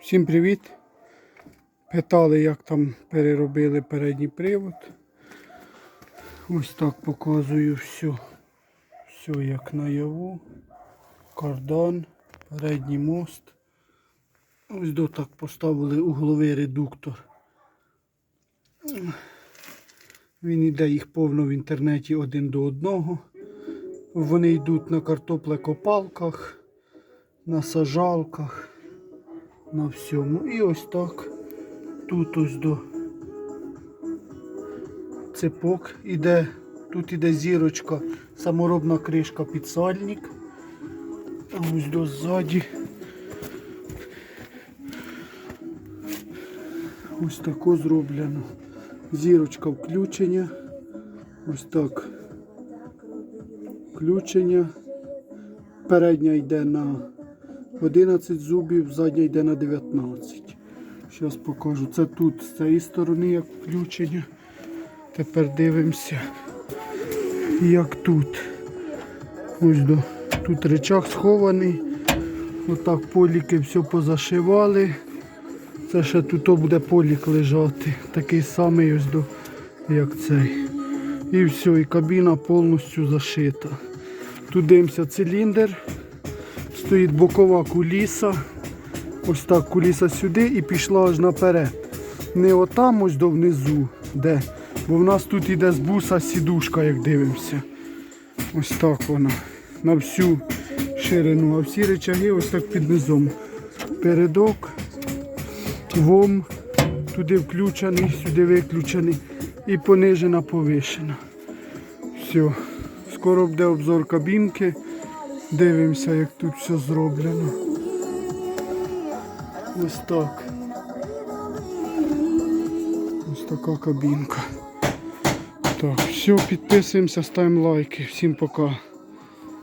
Всім привіт! Питали, як там переробили передній привод. Ось так показую все. Все як наяву. Кардан, передній мост. Ось до так поставили угловий редуктор. Він іде їх повно в інтернеті один до одного. Вони йдуть на картоплекопалках, на сажалках, на всьому. І ось так. Тут ось до цепок іде. Тут іде зірочка, саморобна кришка підсальник. А ось до ззаді. Ось тако зроблено. Зірочка включення. Ось так. Включення. Передня йде на 11 зубів, задня йде на 19. Зараз покажу. Це тут з цієї сторони як включення. Тепер дивимося, як тут. Ось до. Тут речах схований. Отак поліки все позашивали. Це ще тут буде полік лежати. Такий самий ось до, як цей. І все, і кабіна повністю зашита. Тут дивимося циліндр. Стоїть бокова куліса. Ось так куліса сюди і пішла аж наперед. Не отам ось до внизу, де. Бо в нас тут іде з буса сідушка, як дивимося. Ось так вона. На всю ширину. А всі речаги ось так під низом. Передок, вом, туди включений, сюди виключений і понижена повишена. Все. Скоро буде обзор кабінки. Дивимося, як тут все зроблено. Ось так. Ось така кабінка. Так, все, підписуємося, ставимо лайки. Всім пока.